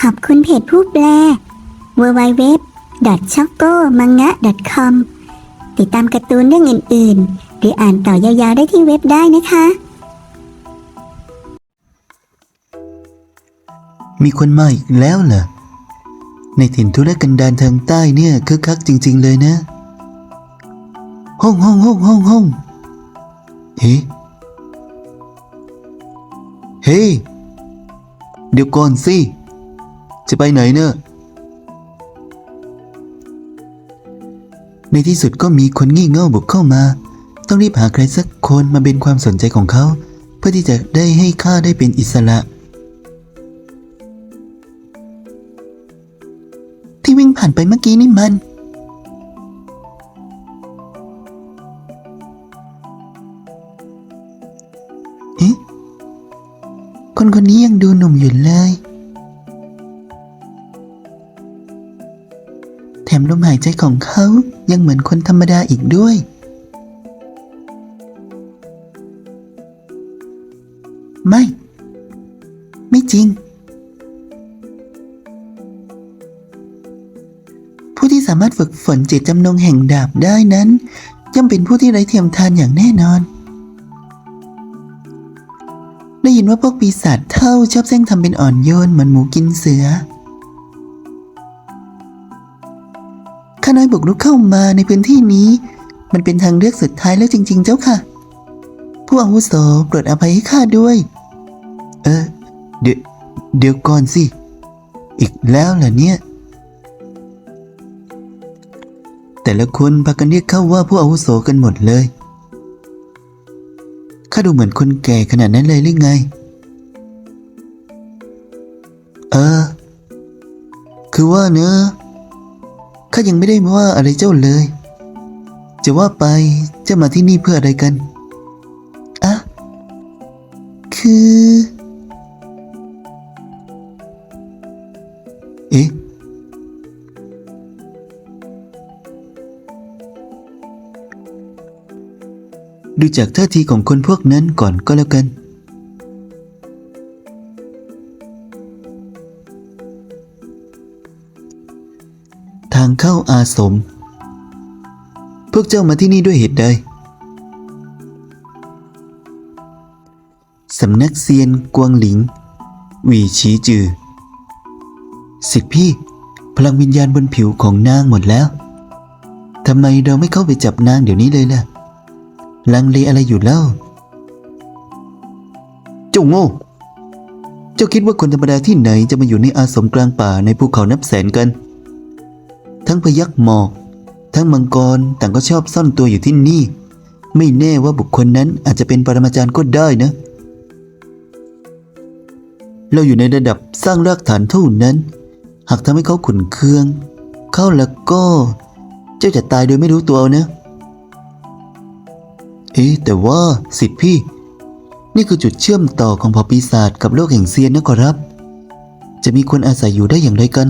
ขอบคุณเพจผู้แปล www c h o c o m a n g a com ติดตามการ์ตูนเรื่องอื่น ๆ หรืออ่านต่อยาวๆได้ที่เว็บได้นะคะ มีคนมาอีกแล้วเหรอ ในถิ่นทุรกันดารทางใต้เนี่ยคึกคักจริง ๆ เลยนะ ห้องห้องห้องห้องห้องเฮ้เฮ้ เดี๋ยวก่อนสิ จะไปไหนเนอะในที่สุดก็มีคนงี่เง่าบุกเข้ามา ต้องรีบหาใครสักคนมาเป็นความสนใจของเขา เพื่อที่จะได้ให้ข้าได้เป็นอิสระ ที่วิ่งผ่านไปเมื่อกี้นี่มันเอ๊ะคนคนนี้ยังดูหนุ่มอยู่เลยายใจของเขายังเหมือนคนธรรมดาอีกด้วย ไม่ ไม่จริง ผู้ที่สามารถฝึกฝนเจตจำนงแห่งดาบได้นั้นย่อมเป็นผู้ที่ไร้เทียมทานอย่างแน่นอน ได้ยินว่าพวกปีศาจเท่าชอบแซงทำเป็นอ่อนโยนเหมือนหมูกินเสือ ข้าน้อยบุกรุกเข้ามาในพื้นที่นี้ มันเป็นทางเลือกสุดท้ายแล้วจริง ๆ เจ้าค่ะ ผู้อาวุโสโปรดอภัยให้ข้าด้วย เออ เดี๋ยวเดี๋ยวก่อนสิ อีกแล้วเหรอเนี่ย แต่ละคนพากันเรียกเข้าว่าผู้อาวุโสกันหมดเลยข้าดูเหมือนคนแก่ขนาดนั้นเลยหรือไง เออ คือว่าเนอะ ข้ายังไม่ได้ว่าอะไรเจ้าเลย จะว่าไปเจะมาที่นี่เพื่ออะไรกันอะคือ เอ๊ะดูจากท่าทีของคนพวกนั้นก่อนก็แล้วกัน เข้าอาสม พวกเจ้ามาที่นี่ด้วยเหตุใดสำนักเซียนกวงหลิงหวีฉีจือ สิทธิพี่ พลังวิญญาณบนผิวของนางหมดแล้วทำไมเราไม่เข้าไปจับนางเดี๋ยวนี้เลยล่ะ ลังเลอะไรอยู่เล่าเจ้าโง่ เจ้าคิดว่าคนธรรมดาที่ไหนจะมาอยู่ในอาสมกลางป่าในภูเขานับแสนกัน ทั้งพยักหมอก ทั้งมังกรต่างก็ชอบซ่อนตัวอยู่ที่นี่ ไม่แน่ว่าบุคคลนั้นอาจจะเป็นปรมาจารย์ก็ได้นะ เราอยู่ในระดับสร้างรากฐานเท่านั้น หากทำให้เขาขุนเคือง เข้าแล้วก็ เจ้าจะตายโดยไม่รู้ตัวนะ เอ๊แต่ว่าสิทธิพี่ นี่คือจุดเชื่อมต่อของเผ่าปีศาจกับโลกแห่งเซียนนะขอรับ จะมีคนอาศัยอยู่ได้อย่างไรกัน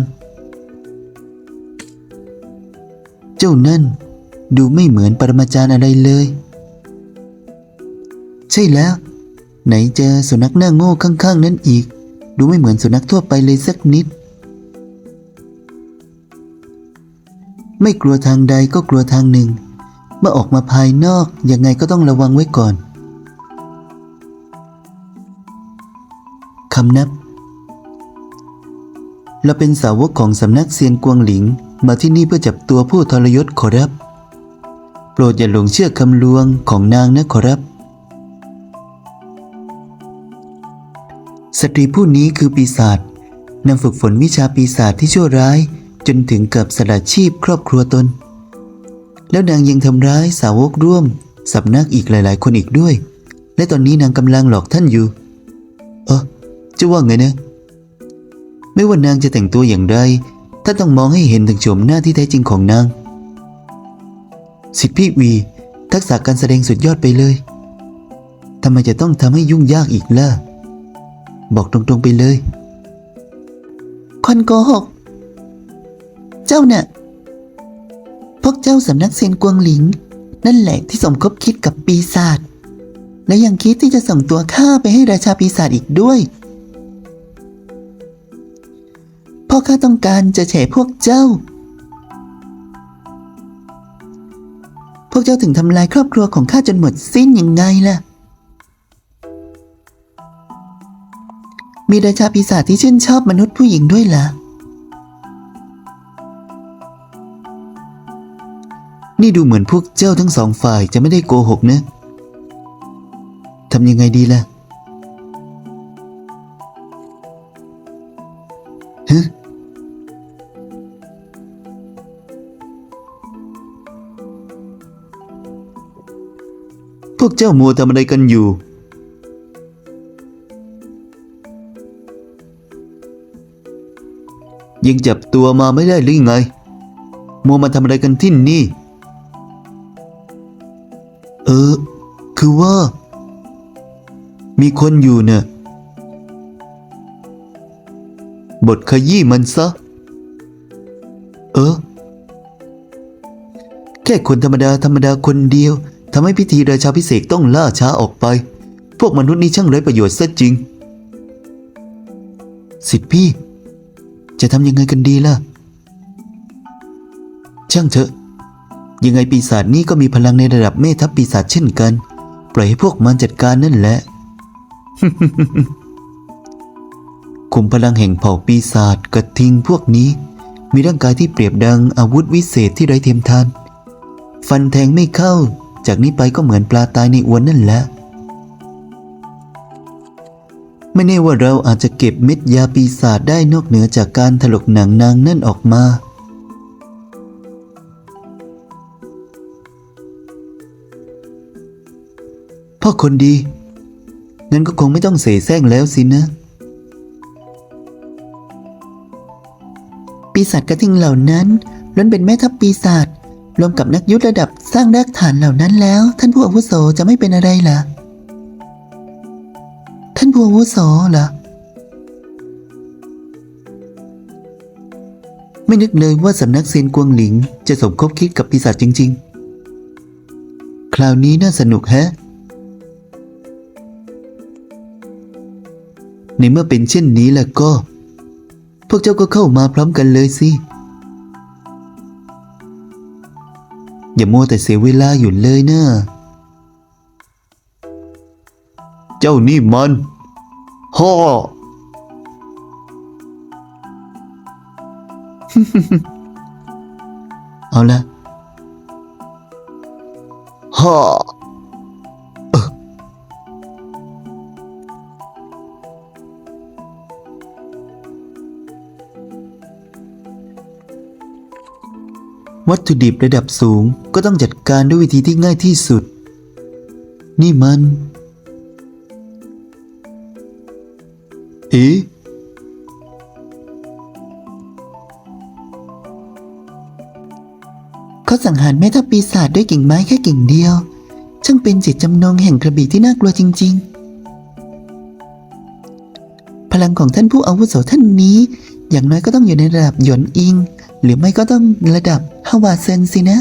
เจ้านั่นดูไม่เหมือนปรมาจารย์อะไรเลย ใช่แล้ว ไหนเจอสุนัขหน้าโง่ข้างๆ นั้นอีก ดูไม่เหมือนสุนัขทั่วไปเลยสักนิด ไม่กลัวทางใดก็กลัวทางหนึ่ง เมื่อออกมาภายนอกยังไงก็ต้องระวังไว้ก่อนคำนับเราเป็นสาวกของสำนักเซียนกวางหลิง มาที่นี่เพื่อจับตัวผู้ทรยศขอรับ โปรดอย่าหลงเชื่อคำลวงของนางนะขอรับ สตรีผู้นี้คือปีศาจนางฝึกฝนวิชาปีศาจที่ชั่วร้าย จนถึงกับสละชีพครอบครัวตน แล้วนางยังทำร้ายสาวกร่วมสำนักอีกหลาย ๆ คนอีกด้วย และตอนนี้นางกำลังหลอกท่านอยู่ เออจะว่าไงนะ ไม่ว่านางจะแต่งตัวอย่างไร ท่านต้องมองให้เห็นถึงโฉมหน้าที่แท้จริงของนาง สิทธิพี่วี ทักษะการแสดงสุดยอดไปเลยทำไมจะต้องทำให้ยุ่งยากอีกล่ะ บอกตรงๆไปเลย คนโกหก เจ้าเน่ะพวกเจ้าสำนักเซียนกวงหลิง นั่นแหละที่สมคบคิดกับปีศาจและยังคิดที่จะส่งตัวข้าไปให้ราชาปีศาจอีกด้วย พ่อข้าต้องการจะแฉพวกเจ้า พวกเจ้าถึงทำลายครอบครัวของข้าจนหมดสิ้นยังไงล่ะ มีราชาปีศาจที่ชื่นชอบมนุษย์ผู้หญิงด้วยล่ะ นี่ดูเหมือนพวกเจ้าทั้งสองฝ่ายจะไม่ได้โกหกนะทำยังไงดีล่ะ ฮะ พวกเจ้ามัวทำอะไรกันอยู่ ยังจับตัวมาไม่ได้หรือไง มัวมาทำอะไรกันที่นี่ เออ คือว่า มีคนอยู่เนะ่ะบทขยี้มันซะ เออ แค่คนธรรมดาธรรมดาคนเดียว ทำให้พิธีราชาพิเศษต้องล่าช้าออกไป พวกมนุษย์นี่ช่างไร้ประโยชน์ซะจริง สิทธิพี่ จะทำยังไงกันดีล่ะ ช่างเถอะ ยังไงปีศาจนี่ก็มีพลังในระดับเมทัพปีศาจเช่นกัน ปล่อยให้พวกมันจัดการนั่นแหละขุมพลังแห่งเผ่าปีศาจกระทิงพวกนี้ มีร่างกายที่เปรียบดังอาวุธวิเศษที่ไร้เทียมทาน ฟันแทงไม่เข้า จากนี้ไปก็เหมือนปลาตายในอวนนั่นแหละ ไม่แน่ว่าเราอาจจะเก็บเม็ดยาปีศาจได้นอกเหนือจากการถลกหนังนางนั่นออกมาพ่อคนดีงั้นก็คงไม่ต้องเสแสร้งแล้วสินะ ปีศาจกระทิงเหล่านั้นล้วนเป็นแม่ทัพปีศาจ รวมกับนักยุทธระดับสร้างรากฐานเหล่านั้นแล้ว ท่านผู้อาวุโสจะไม่เป็นอะไรล่ะท่านผู้อาวุโสเหรอไม่นึกเลยว่าสำนักเซียนกวงหลิง จะสมคบคิดกับปีศาจจริง ๆ คราวนี้น่าสนุกแฮะ ในเมื่อเป็นเช่นนี้แล้วก็ พวกเจ้าก็เข้ามาพร้อมกันเลยสิ อย่ามัวแต่เสียเวลาอยู่เลยเนะเจ้านี่มันฮ่อเอาละฮ่อ วัตถุดิบระดับสูงก็ต้องจัดการด้วยวิธีที่ง่ายที่สุด นี่มัน เอ๊ะเขาสังหารแม่ทัพปีศาจด้วยกิ่งไม้แค่กิ่งเดียว ช่างเป็นจิตจำนงแห่งกระบี่ที่น่ากลัวจริง ๆ พลังของท่านผู้อาวุโสท่านนี้ อย่างน้อยก็ต้องอยู่ในระดับหยวนอิง หรือไม่ก็ต้องระดับ ฮาวาเซนสินะ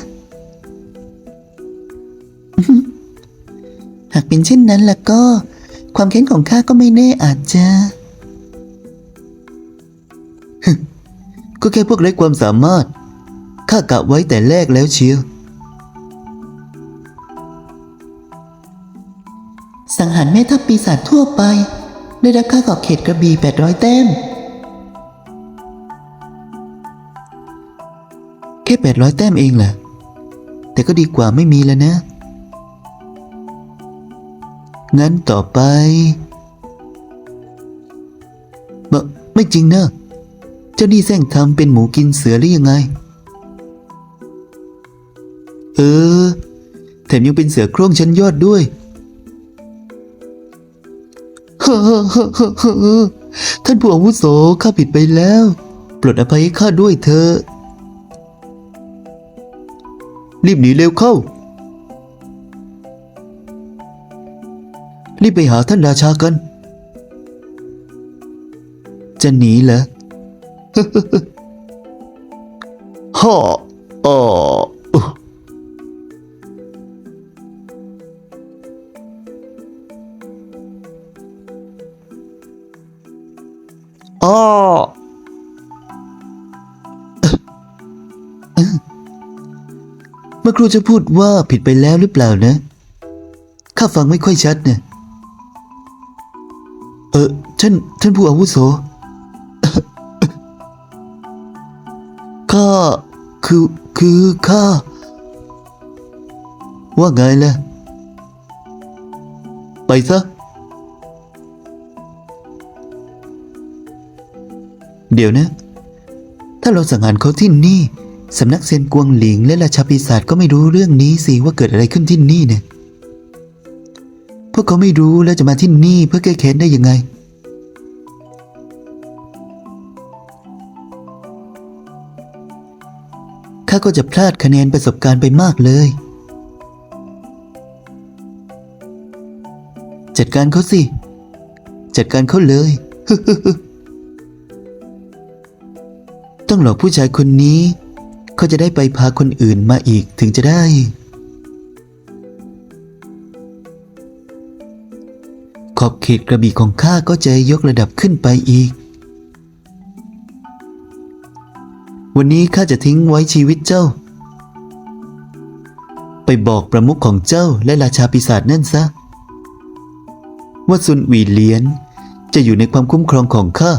หากเป็นเช่นนั้นแล้วก็ ความแค้นของข้าก็ไม่แน่อาจจะก็แค่พวกไร้ความสามารถ ข้ากะไว้แต่แรกแล้วเชียวสังหารแม่ทัพปีศาจทั่วไป ได้รับค่าขอบเขตกระบี่800 แต้ม แค่800แต้มเองแหละ แต่ก็ดีกว่าไม่มีแล้วนะ งั้นต่อไปบไม่จริงเนอะเจ้านี่แซงทำเป็นหมูกินเสือหรือยังไง เออ แถมยังเป็นเสือโคร่งชั้นยอดด้วยเฮ้อเฮ้อเฮ้อเฮ้อเฮ้อท่านผู้อาวุโสข้าผิดไปแล้ว ปลดอภัยให้ข้าด้วยเถอะ รีบหนีเร็วเข้า รีบไปหาท่านราชากัน จะหนีเหรอฮ่าอ๋ออุ๊อ้อ ครูจะพูดว่าผิดไปแล้วหรือเปล่านะ ข้าฟังไม่ค่อยชัดเนี่ยเออท่านท่านผู้อาวุโสข้าคือคือข้า ว่าไงล่ะ ไปซะ เดี๋ยวนะ ถ้าเราสังหารเขาที่นี่ สำนักเซียนกวงหลิงและราชาปีศาจก็ไม่รู้เรื่องนี้สิว่าเกิดอะไรขึ้นที่นี่เนี่ย พวกเขาไม่รู้แล้วจะมาที่นี่เพื่อแก้แค้นได้ยังไง ข้าก็จะพลาดคะแนนประสบการณ์ไปมากเลย จัดการเขาสิ จัดการเขาเลยต้องหลอกผู้ชายคนนี้ เขาจะได้ไปพาคนอื่นมาอีกถึงจะได้ ขอบเขตกระบี่ของข้าก็จะยกระดับขึ้นไปอีก วันนี้ข้าจะทิ้งไว้ชีวิตเจ้า ไปบอกประมุขของเจ้าและราชาปีศาจนั่นซะ ว่าซุนหวีเลียนจะอยู่ในความคุ้มครองของข้า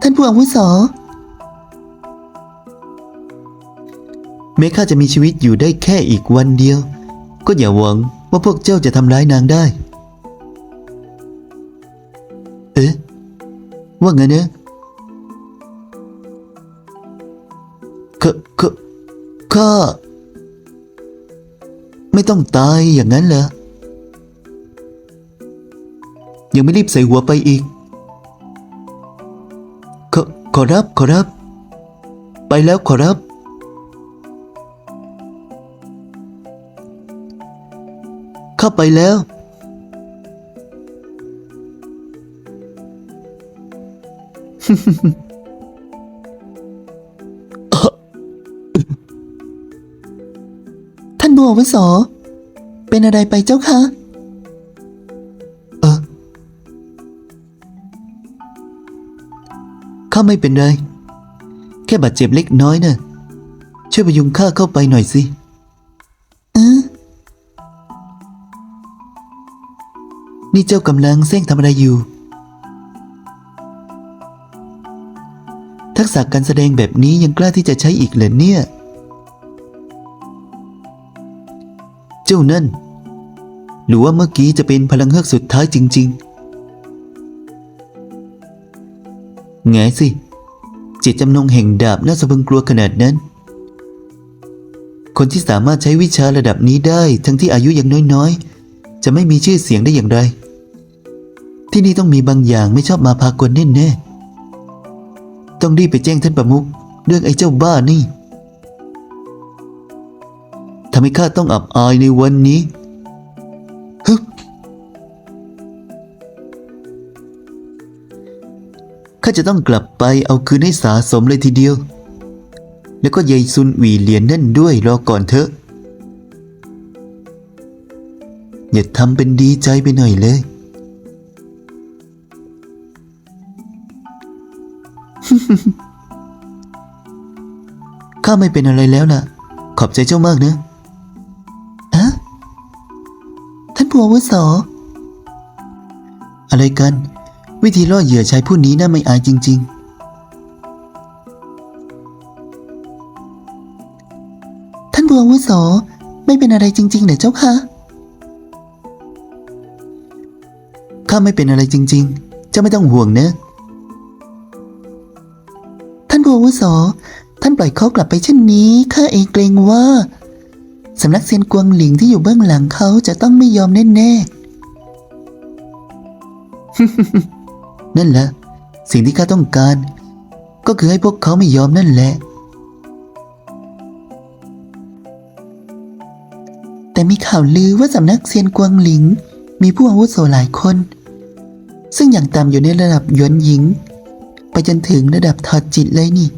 ท่านผู้อาวุโส แม้ข้าจะมีชีวิตอยู่ได้แค่อีกวันเดียว ก็อย่าหวังว่าพวกเจ้าจะทำร้ายนางได้ เอ๊ะ ว่าไงเนี่ยข้าข้าข้าไม่ต้องตายอย่างนั้นเหรอ ยังไม่รีบใส่หัวไปอีก ขอขอรับ ขอรับ ไปแล้วขอรับาไปแล้ว ท่านบัววุโสเป็นอะไรไปเจ้าคะเออข้าไม่เป็นไร แค่บาดเจ็บเล็กน้อยนะ่ะช่วยพยุงข้าเข้าไปหน่อยสิ นี่เจ้ากำลังเส้งทำอะไรอยู่ ทักษะการแสดงแบบนี้ยังกล้าที่จะใช้อีกเหรอเนี่ย เจ้านั่น หรือว่าเมื่อกี้จะเป็นพลังเฮือกสุดท้ายจริง ๆ ไงสิ จิตจำนงแห่งดาบน่าสะพึงกลัวขนาดนั้น คนที่สามารถใช้วิชาระดับนี้ได้ทั้งที่อายุยังน้อยๆ จะไม่มีชื่อเสียงได้อย่างไร ที่นี่ต้องมีบางอย่างไม่ชอบมาพากลแน่ๆต้องรีบไปแจ้งท่านประมุขเรื่องไอ้เจ้าบ้านี่ทำให้ข้าต้องอับอายในวันนี้ฮึข้าจะต้องกลับไปเอาคืนให้สาสมเลยทีเดียว แล้วก็ยายซุนหวีเหรียญนั่นด้วยรอก่อนเถอะ อย่าทำเป็นดีใจไปหน่อยเลย ข้าไม่เป็นอะไรแล้วล่ะ ขอบใจเจ้ามากนะอะท่านผัววุโสอะไรกัน วิธีล่อเหยื่อชายผู้นี้น่าไม่อายจริงๆท่านผัววุโสไม่เป็นอะไรจริงๆเหรอเจ้าคะ ข้าไม่เป็นอะไรจริงๆเจ้าไม่ต้องห่วงเนะ ท่านผู้อาวุโส ท่านปล่อยเขากลับไปเช่นนี้ ข้าเองเกรงว่า สำนักเซียนกวงหลิงที่อยู่เบื้องหลังเขาจะต้องไม่ยอมแน่ๆ นั่นแหละ สิ่งที่ข้าต้องการ ก็คือให้พวกเขาไม่ยอมนั่นแหละ แต่มีข่าวลือว่าสำนักเซียนกวงหลิงมีผู้อาวุโสหลายคน ซึ่งอย่างต่ำอยู่ในระดับหยวนหญิง ไปจนถึงระดับถอดจิตเลยนี่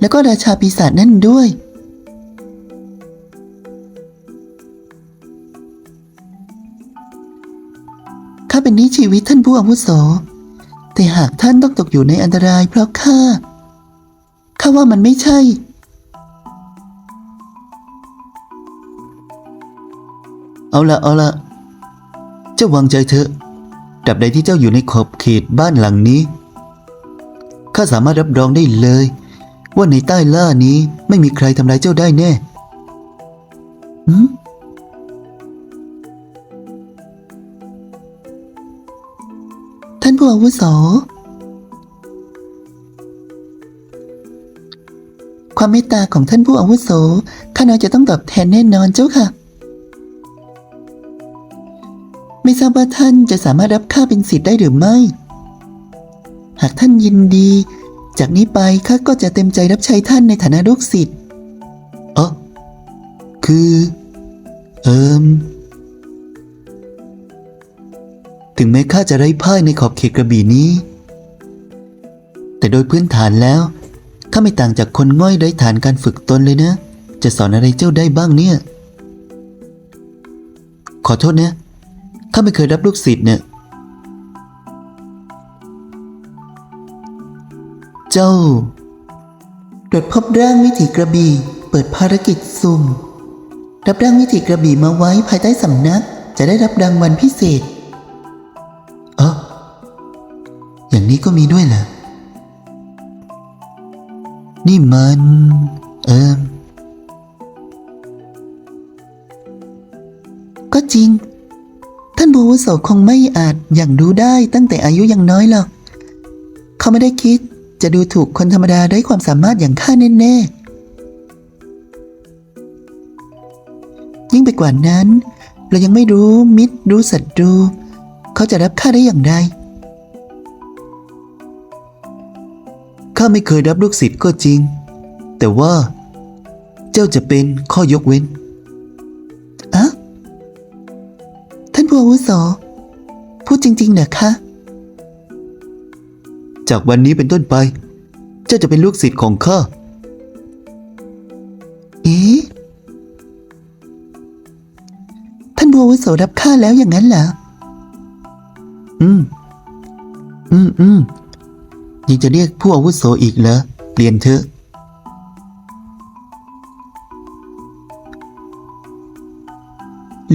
แล้วก็ราชาปีศาจนั่นด้วย ข้าเป็นนี้ชีวิตท่านผู้อาวุโส แต่หากท่านต้องตกอยู่ในอันตรายเพราะข้า ข้าว่ามันไม่ใช่เอาละเอาละ เจ้าวางใจเถอะดับใดที่เจ้าอยู่ในขอบเขตบ้านหลังนี้ ข้าสามารถรับรองได้เลย ว่าในใต้ล่านี้ไม่มีใครทำร้ายเจ้าได้แน่หืมท่านผู้อาวุโส ความเมตตาของท่านผู้อาวุโส ข้าน้อยจะต้องตอบแทนแน่นอนเจ้าค่ะ ไม่ทราบว่าท่านจะสามารถรับข้าเป็นศิษย์ได้หรือไม่ หากท่านยินดี จากนี้ไปข้าก็จะเต็มใจรับใช้ท่านในฐานะลูกศิษย์เออคือ เอิมถึงแม้ข้าจะไร้พ่ายในขอบเขตกระบี่นี้ แต่โดยพื้นฐานแล้วข้าไม่ต่างจากคนง่อยไร้ฐานการฝึกตนเลยนะ จะสอนอะไรเจ้าได้บ้างเนี่ย ขอโทษนะ ข้าไม่เคยรับลูกศิษย์เนี่ย เจ้าตรวจพบร่างวิถีกระบี่เปิดภารกิจสุ่ม รับร่างวิถีกระบี่มาไว้ภายใต้สำนัก จะได้รับรางวัลพิเศษ เอออย่างนี้ก็มีด้วยเหรอ นี่มัน เอิมก็จริง ท่านบูวุโสคงไม่อาจอย่างรู้ได้ตั้งแต่อายุยังน้อยหรอก เขาไม่ได้คิดจะดูถูกคนธรรมดาไร้ความสามารถอย่างข้าแน่ๆ ยิ่งไปกว่านั้น เรายังไม่รู้มิตรรู้ศัตรู เขาจะรับข้าได้อย่างไรข้าไม่เคยรับลูกศิษย์ก็จริง แต่ว่า เจ้าจะเป็นข้อยกเว้น ผู้อาวุโส พูดจริง ๆ เหรอคะ จากวันนี้เป็นต้นไป เจ้าจะเป็นลูกศิษย์ของข้า เอ๊ะ ท่านผู้อาวุโสรับข้าแล้วอย่างนั้นเหรอ อืม อืมอืมยังจะเรียกผู้อาวุโสอีกเหรอ เปลี่ยนเถอะ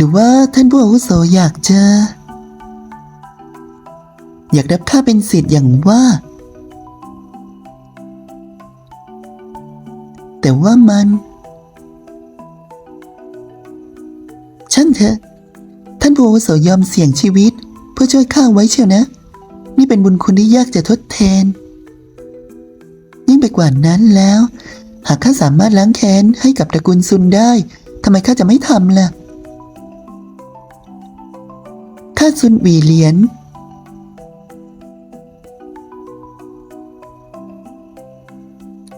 หรือว่าท่านผู้อาวุโสอยากจะ อยากรับข้าเป็นศิษย์อย่างว่า แต่ว่ามัน ช่างเถอะ ท่านผู้อาวุโสยอมเสี่ยงชีวิต เพื่อช่วยข้าไว้เชียวนะ นี่เป็นบุญคุณที่ยากจะทดแทน ยิ่งไปกว่านั้นแล้ว หากข้าสามารถล้างแค้นให้กับตระกูลซุนได้ทำไมข้าจะไม่ทำล่ะ ข้าซุนหวีเหรียญ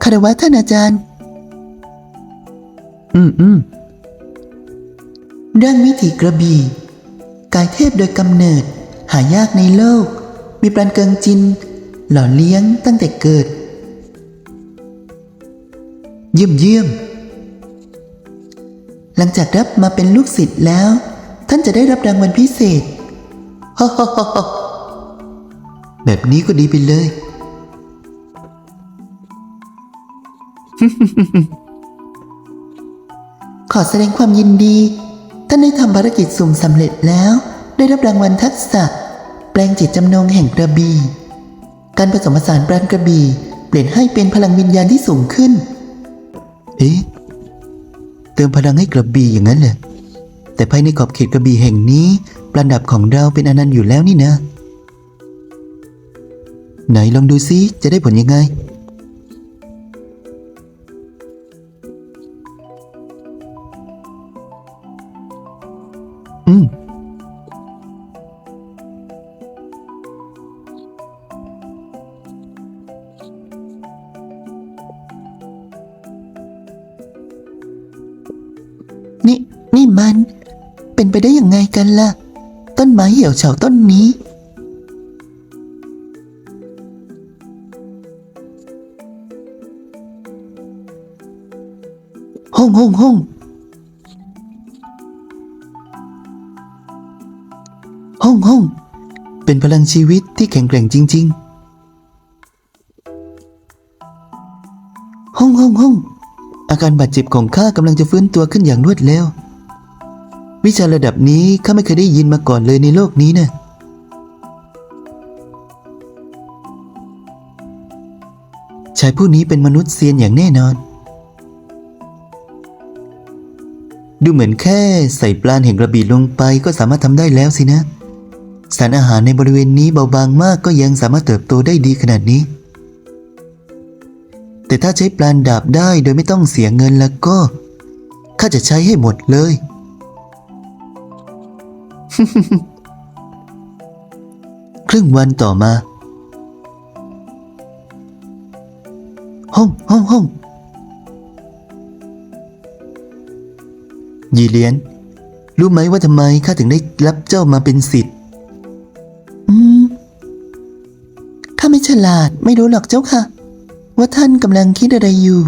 คารวะท่านอาจารย์ อืมอืมเรื่องวิถีกระบี่ กายเทพโดยกำเนิด หายากในโลก มีปราณเกิงจิน หล่อเลี้ยงตั้งแต่เกิด เยี่ยมเยี่ยม หลังจากรับมาเป็นลูกศิษย์แล้ว ท่านจะได้รับรางวัลพิเศษ ฮ่าฮ่าฮ่าฮ่าแบบนี้ก็ดีไปเลย ขอแสดงความยินดี ท่านได้ทำภารกิจสุ่มสำเร็จแล้ว ได้รับรางวัลทักษะ แปลงจิตจำนงแห่งกระบี่ การผสมผสานปราณกระบี่ เปลี่ยนให้เป็นพลังวิญญาณที่สูงขึ้น เอ๊ะ เติมพลังให้กระบี่อย่างนั้นเหรอแต่ภายในขอบเขตกระบี่แห่งนี้ ราณดับของเราเป็นอนันต์อยู่แล้วนี่นะ ไหนลองดูซิจะได้ผลยังไง อืม นี่ นี่มัน เป็นไปได้ยังไงกันล่ะ ไม้เหี่ยวเฉาต้นนี้ ห้องห้องห้องห้องห้อง เป็นพลังชีวิตที่แข็งแกร่งจริง ๆ ห้องห้องห้องอาการบาดเจ็บของข้ากำลังจะฟื้นตัวขึ้นอย่างรวดเร็ว วิชาระดับนี้ข้าไม่เคยได้ยินมาก่อนเลยในโลกนี้นะชายผู้นี้เป็นมนุษย์เซียนอย่างแน่นอน ดูเหมือนแค่ใส่ปลานแห่งกระบี่ลงไปก็สามารถทำได้แล้วสินะ สารอาหารในบริเวณนี้เบาบางมากก็ยังสามารถเติบโตได้ดีขนาดนี้ แต่ถ้าใช้ปลานดาบได้โดยไม่ต้องเสียเงินแล้วก็ข้าจะใช้ให้หมดเลย ครึ่งวันต่อมา ห้องห้องห้องยีเลียน รู้ไหมว่าทำไมข้าถึงได้รับเจ้ามาเป็นสิทธิ์อืมข้าไม่ฉลาดไม่รู้หรอกเจ้าค่ะ ว่าท่านกำลังคิดอะไรอยู่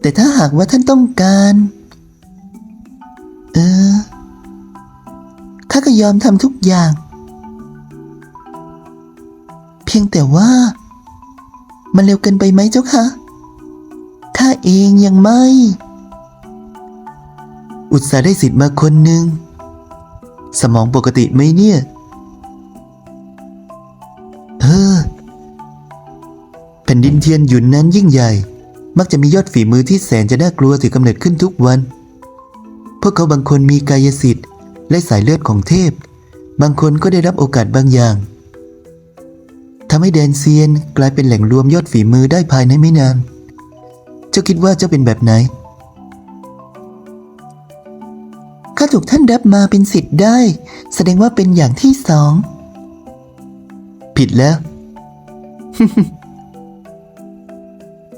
แต่ถ้าหากว่าท่านต้องการ เออ ข้าก็ยอมทำทุกอย่าง เพียงแต่ว่า มันเร็วเกินไปไหมเจ้าคะข้าเองยังไม่ อุตส่าห์ได้สิทธิ์มาคนหนึ่ง สมองปกติไหมเนี่ยเออแผ่นดินเทียนหยุนนั้นยิ่งใหญ่ มักจะมียอดฝีมือที่แสนจะน่ากลัวถือกำเนิดขึ้นทุกวัน พวกเขาบางคนมีกายสิทธิ์ และสายเลือดของเทพ บางคนก็ได้รับโอกาสบางอย่างทำให้แดนเซียนกลายเป็นแหล่งรวมยอดฝีมือได้ภายในไม่นาน เจ้าคิดว่าเจ้าเป็นแบบไหนข้าถูกท่านรับมาเป็นสิทธิ์ได้ แสดงว่าเป็นอย่างที่สอง ผิดแล้ว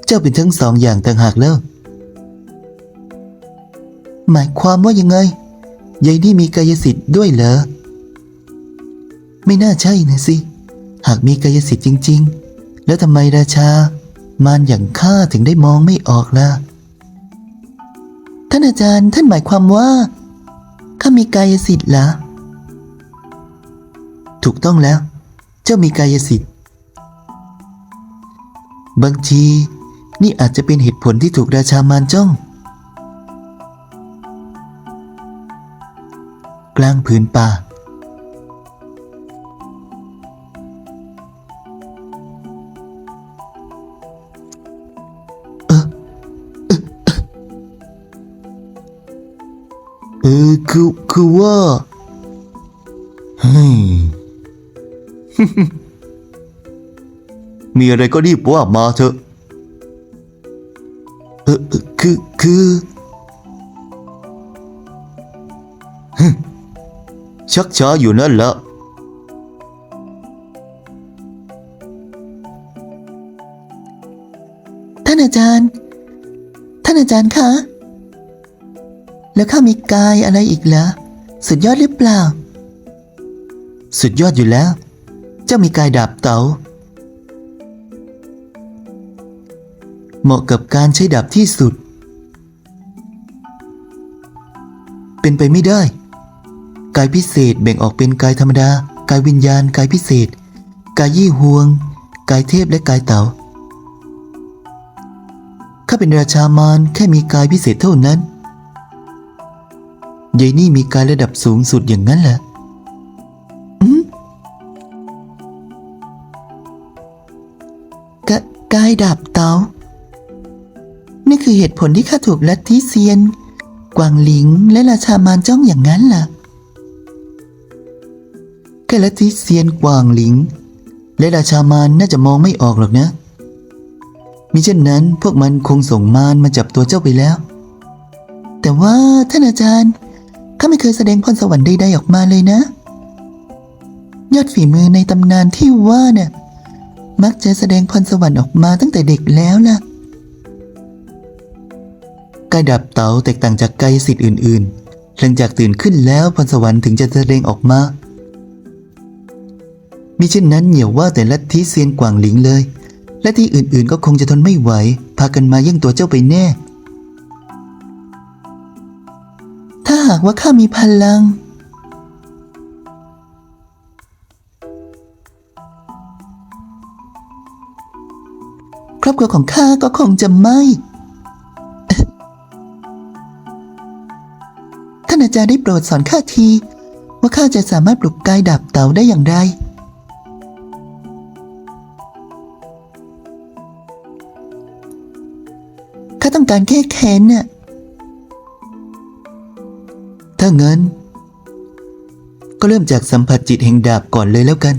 เจ้าเป็นทั้งสองอย่างต่างหากแล้ว หมายความว่ายังไง ยายนี่มีกายสิทธิ์ด้วยเหรอ ไม่น่าใช่นะสิ หากมีกายสิทธิ์จริง ๆ แล้วทำไมราชามารอย่างข้าถึงได้มองไม่ออกล่ะ ท่านอาจารย์ท่านหมายความว่าข้ามีกายสิทธิ์เหรอ ถูกต้องแล้ว เจ้ามีกายสิทธิ์ บางทีนี่อาจจะเป็นเหตุผลที่ถูกราชามารจ้อง กลางผืนป่าเออเออเออคือคือว่าเฮ้ยมีอะไรก็รีบว่ามาเถอะ เออเออคือคือฮึ ชักช้าอยู่นั่นแหละท่านอาจารย์ ท่านอาจารย์คะ แล้วข้ามีกายอะไรอีกเหรอ สุดยอดหรือเปล่า สุดยอดอยู่แล้ว เจ้ามีกายดาบเต๋า เหมาะกับการใช้ดาบที่สุด เป็นไปไม่ได้ กายพิเศษแบ่งออกเป็นกายธรรมดา กายวิญญาณ กายพิเศษ กายยี่หวง กายเทพและกายเต๋าข้าเป็นราชามารแค่มีกายพิเศษเท่านั้นยายนี่มีกายระดับสูงสุดอย่างนั้นเหรออืมกกายดาบเต๋านี่คือเหตุผลที่ข้าถูกลัทธิเซียน กวางหลิงและราชามารจ้องอย่างนั้นล่ะ แค่ลัทธิเซียนกวางหลิง และราชามารน่าจะมองไม่ออกหรอกนะ มิเช่นนั้นพวกมันคงส่งมารมาจับตัวเจ้าไปแล้ว แต่ว่าท่านอาจารย์ข้าไม่เคยแสดงพรสวรรค์ใดๆออกมาเลยนะ ยอดฝีมือในตำนานที่ว่าเนี่ย มักจะแสดงพรสวรรค์ออกมาตั้งแต่เด็กแล้วล่ะกายดับเต๋าแตกต่างจากกายสิทธิ์อื่นๆ หลังจากตื่นขึ้นแล้วพรสวรรค์ถึงจะแสดงออกมา มิเช่นนั้นเหนียวว่าแต่ลัทธิเซียนกวางหลิงเลย และที่อื่นๆก็คงจะทนไม่ไหว พากันมาแย่งตัวเจ้าไปแน่ ถ้าหากว่าข้ามีพลัง ครอบครัวของข้าก็คงจะไม่ท่านอาจารย์ได้โปรดสอนข้าที ว่าข้าจะสามารถปลุกกายดาบเต่าได้อย่างไร การแค่แค้นน่ะ ถ้างั้น ก็เริ่มจากสัมผัสจิตแห่งดาบก่อนเลยแล้วกัน